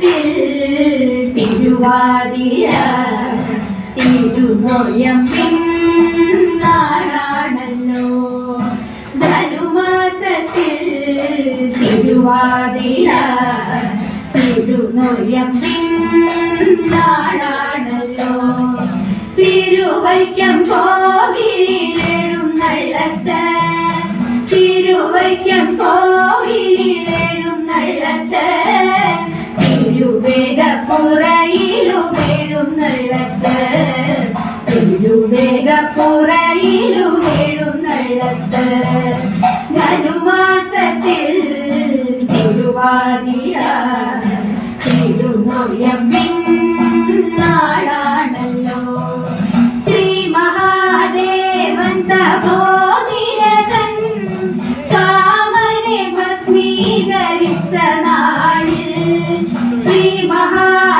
ധനുമാസത്തിൽ തിരുവാതിര തിരുമോയം നാടാണല്ലോ ധനുമാസത്തിൽ തിരുവാതിര തിരുമോയം നാടാണല്ലോ തിരുവൈക്കം കോവിലെഴുന്നള്ളത്ത് തിരുവൈക്കം കോവിലെഴുന്നള്ളത്ത് തിരുവേഗപ്പുറയിലുമെഴുന്നള്ളത്ത് തിരുവേഗപ്പുറയിലുമെഴുന്നള്ളത്ത് ധനുമാസത്തിൽ തിരുവാതിര തിരുനൊയമ്പിൻ നാടാണല്ലോ ശ്രീ മഹാദേവൻ തപോനിരതൻ കാമനെ ഭസ്മീകരിച്ച നാളിൽ ശ്രീ മഹാദേവൻ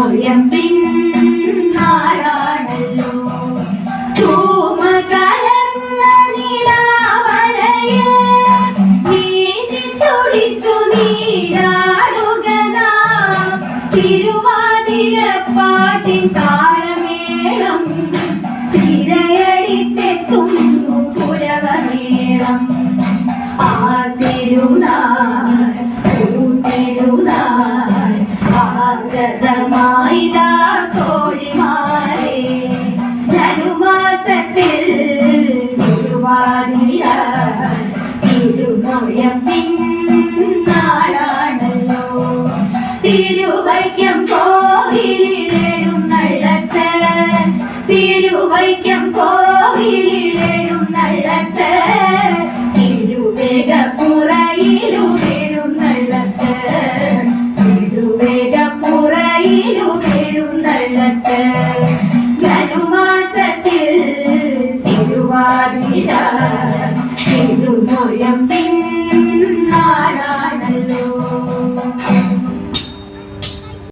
തിരുനൊയമ്പിൻ നാടാണല്ലോ ധൂമകലർന്ന നിലാവലയിൽ നീതി തുടിച്ചു നീരാടുക തിരുവാതിര പാട്ടിൻ താളമേളം തിരയടിച്ചെത്തുന്നു പുരവമേളം. വാരിയ തിരുമയം തിന്നാളാണല്ലോ തിരുവൈക്കം കോവിലിലെഴും നടത്ത് തിരുവൈക്കം കോവിലിലെഴും നടത്ത് തിരുവേഗപ്പുറയിലുടെഴും നടത്ത് തിരുവേഗപ്പുറയിലുടെഴും നടത്ത് Ngồi.